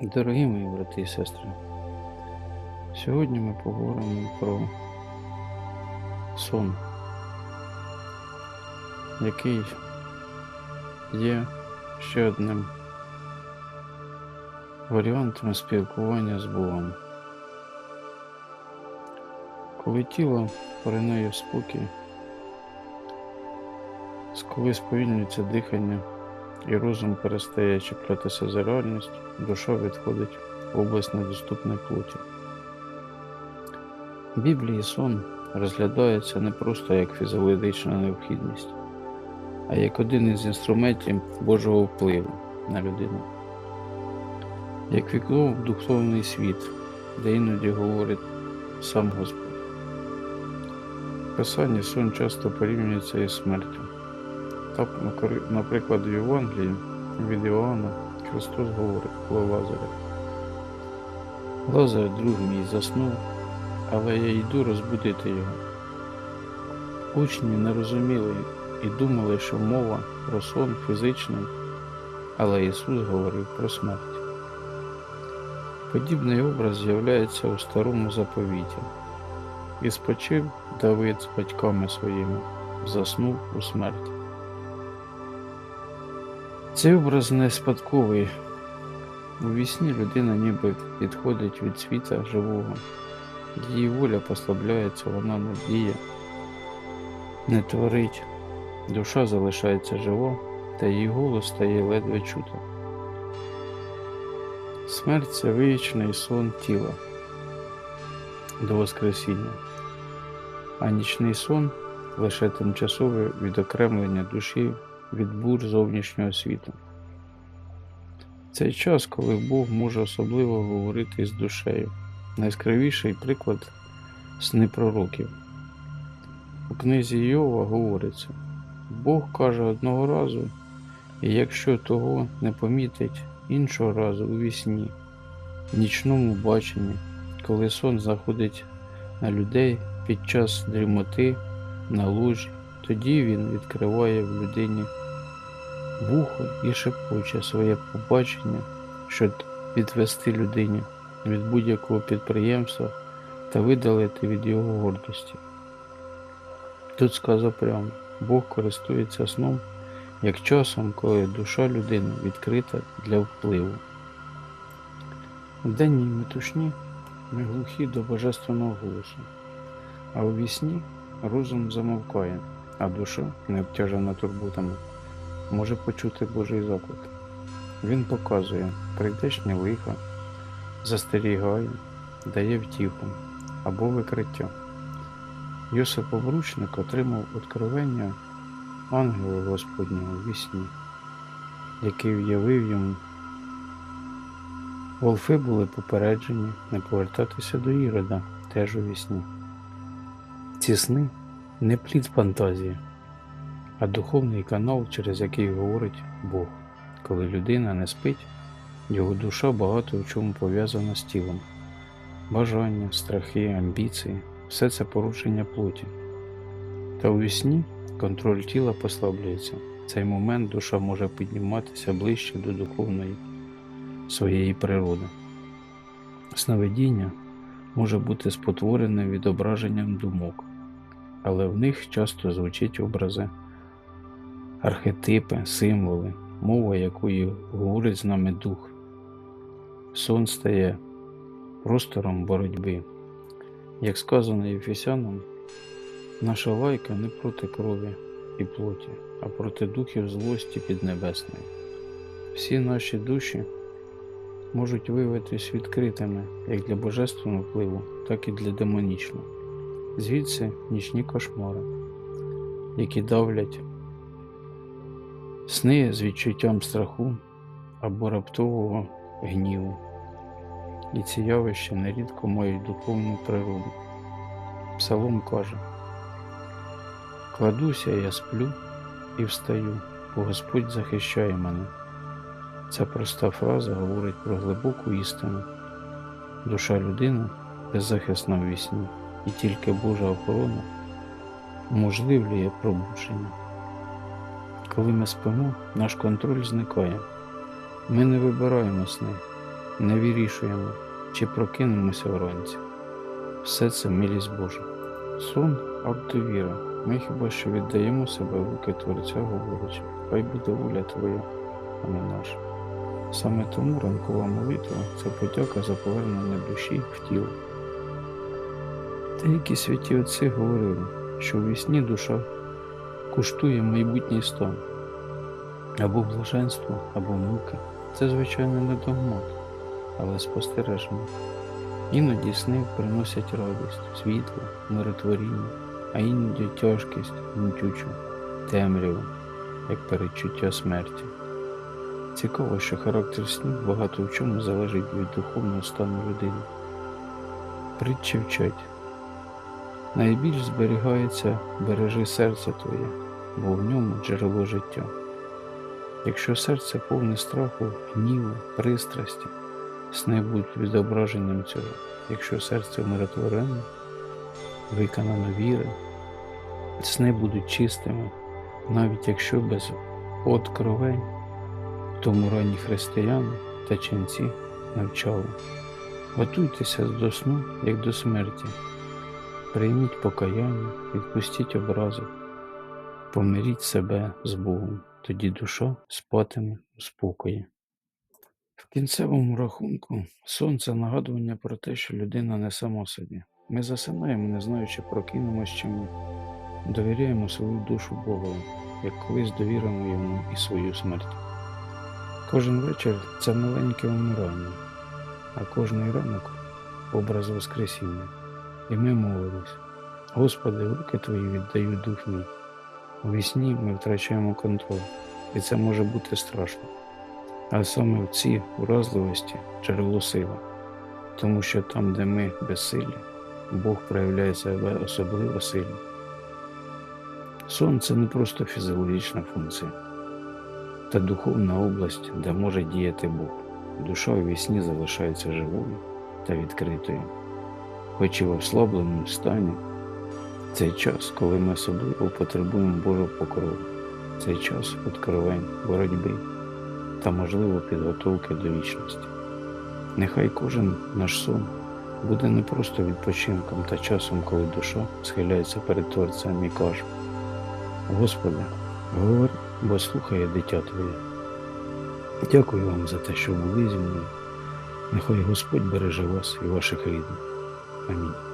Дорогі мої брати і сестри, сьогодні ми поговоримо про сон, який є ще одним варіантом спілкування з Богом. Коли тіло поринає в спокій, коли сповільнюється дихання і розум перестає чіплятися за реальність, душа відходить в область недоступної плоті. В Біблії сон розглядається не просто як фізіологічна необхідність, а як один із інструментів Божого впливу на людину, як вікно в духовний світ, де іноді говорить сам Господь. В Писанні сон часто порівнюється із смертю. Так, наприклад, в Євангелії від Іоанна Христос говорить про Лазаря. Лазар, друг мій, заснув, але я йду розбудити його. Учні не розуміли і думали, що мова про сон фізичний, але Ісус говорив про смерть. Подібний образ з'являється у старому заповіті. І спочив Давид з батьками своїми, заснув у смерті. Цей образ не спадковий. У вісні людина ніби відходить від світа живого. Її воля послабляється, вона не діє, не творить. Душа залишається жива, та її голос стає ледве чути. Смерть це вічний сон тіла до Воскресіння, а нічний сон лише тимчасове відокремлення душі від бур зовнішнього світу. Цей час, коли Бог може особливо говорити з душею, найскравіший приклад сни пророків. У книзі Йова говориться: Бог каже одного разу, і якщо того не помітить іншого разу у вісні, нічному баченні, коли сон заходить на людей під час дрімоти на лужі, тоді він відкриває в людині вухо і шепоче своє побачення, щоб відвести людині від будь-якого підприємства та видалити від його гордості. Тут сказано прямо, Бог користується сном як часом, коли душа людини відкрита для впливу. У денній метушні ми глухі до божественного голосу, а у вісні розум замовкає, а душа, не обтяжена турботами, може почути Божий заклик. Він показує прийдешнє лихо, застерігає, дає втіху або викриття. Йосип Обручник отримав откровення ангела Господнього в вісні, який в'явив йому. Волфи були попереджені не повертатися до Ірода теж у вісні. Ці сни не плід фантазії, а духовний канал, через який говорить Бог. Коли людина не спить, його душа багато в чому пов'язана з тілом. Бажання, страхи, амбіції все це порушення плоті. Та у вісні контроль тіла послаблюється. В цей момент душа може підніматися ближче до духовної своєї природи. Сновидіння може бути спотворене відображенням думок, але в них часто звучать образи, архетипи, символи, мова якої говорить з нами дух. Сон стає простором боротьби. Як сказано Єфесянам, наша лайка не проти крові і плоті, а проти духів злості піднебесної. Всі наші душі можуть виявитись відкритими як для божественного впливу, так і для демонічного. Звідси нічні кошмари, які давлять сни з відчуттям страху або раптового гніву. І ці явища нерідко мають духовну природу. Псалом каже: Кладуся, я сплю і встаю, бо Господь захищає мене. Ця проста фраза говорить про глибоку істину. Душа людини беззахисна в вісні, і тільки Божа охорона уможливлює пробудження. Коли ми спимо, наш контроль зникає. Ми не вибираємо сни, не вирішуємо, чи прокинемося вранці. Все це милість Божа. Сон акт довіри. Ми хіба що віддаємо себе в руки Творця, говорячи, хай буде воля Твоя, а не наша. Саме тому ранкова молитва це подяка за повернення душі в тіло. Деякі святі отці говорили, що у вісні душа куштує майбутній стан або блаженство, або муки. Це, звичайно, не догмат, але спостережено. Іноді сни приносять радість, світло, миротворіння, а іноді тяжкість, мутючу, темряву, як передчуття смерті. Цікаво, що характер снів багато в чому залежить від духовного стану людини. Притчі вчать. Найбільш зберігається бережи серце твоє, бо в ньому джерело життя. Якщо серце повне страху, гніву, пристрасті, сни будуть відображенням цього. Якщо серце умиротворене, виконано віри, сни будуть чистими, навіть якщо без откровень, тому ранні християни та ченці навчали. Готуйтеся до сну, як до смерті. Прийміть покаяння, відпустіть образи, помиріть себе з Богом, тоді душа спатиме у спокої. В кінцевому рахунку сон це нагадування про те, що людина не сама собі. Ми засинаємо, не знаючи, прокинемось чи ми довіряємо свою душу Богові, як колись довіримо йому і свою смерть. Кожен вечір це маленьке умирання, а кожний ранок образ Воскресіння. І ми молились. Господи, руки Твої віддаю дух мій. У вісні ми втрачаємо контроль, і це може бути страшно. Але саме в цій уразливості джерело сили, тому що там, де ми безсилі, Бог проявляє себе особливо сильно. Сон це не просто фізіологічна функція, та духовна область, де може діяти Бог. Душа у вісні залишається живою та відкритою, хоч і в ослабленому стані. Цей час, коли ми особливо потребуємо Божого покрову, цей час откровень, боротьби та, можливо, підготовки до вічності. Нехай кожен наш сон буде не просто відпочинком та часом, коли душа схиляється перед Творцем і каже: Господи, говори, бо слухає дитя Твоє. Дякую вам за те, що були зі мною. Нехай Господь береже вас і ваших рідних. 分明